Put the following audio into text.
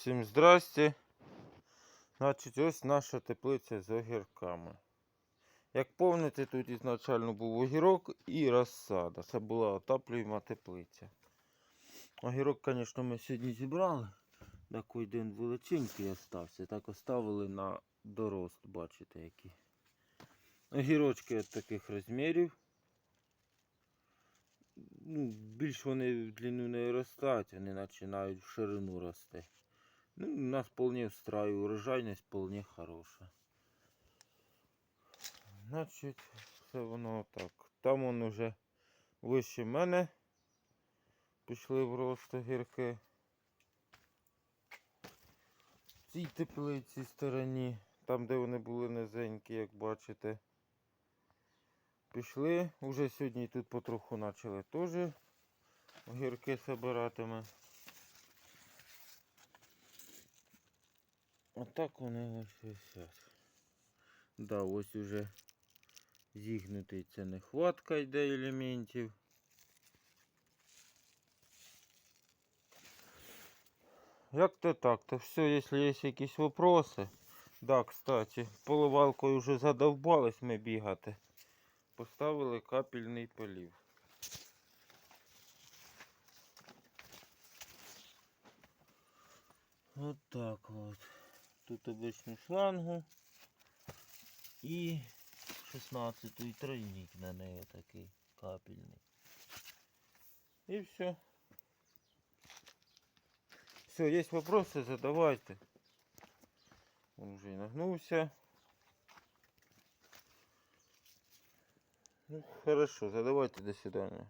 Всім здрасте. Значить, ось наша теплиця з огірками. Як пам'ятаєте, тут ізначально був огірок і розсада. Це була отаплюєма теплиця. Огірок, звісно, ми сьогодні зібрали. Такий один величенький остався. Так оставили на дорост, бачите, які. Огірочки от таких розмірів. Ну, більш вони в длину не ростуть, вони починають в ширину рости. Ну, нас вполне устраивает, урожайність вполне хороша. Значить, все воно так. Там он уже вище мене пішли в рост огірки. В цій теплиці стороні, там де вони були низенькі, як бачите. Пішли. Уже сьогодні тут потроху почали теж огірки собиратиме. Отак вони ось висять. Да, ось уже зігнутий це нехватка йде елементів. Як то так, то все, якщо є якісь вопроси. Да, кстати, поливалкою вже задовбались ми бігати. Поставили капельний полів. Вот так вот Тут обычный шлангу и 16 тройник на неї такий капельний. І все. Все, есть вопросы, задавайте. Он уже и нагнулся. Ну, хорошо, задавайте, до свидания.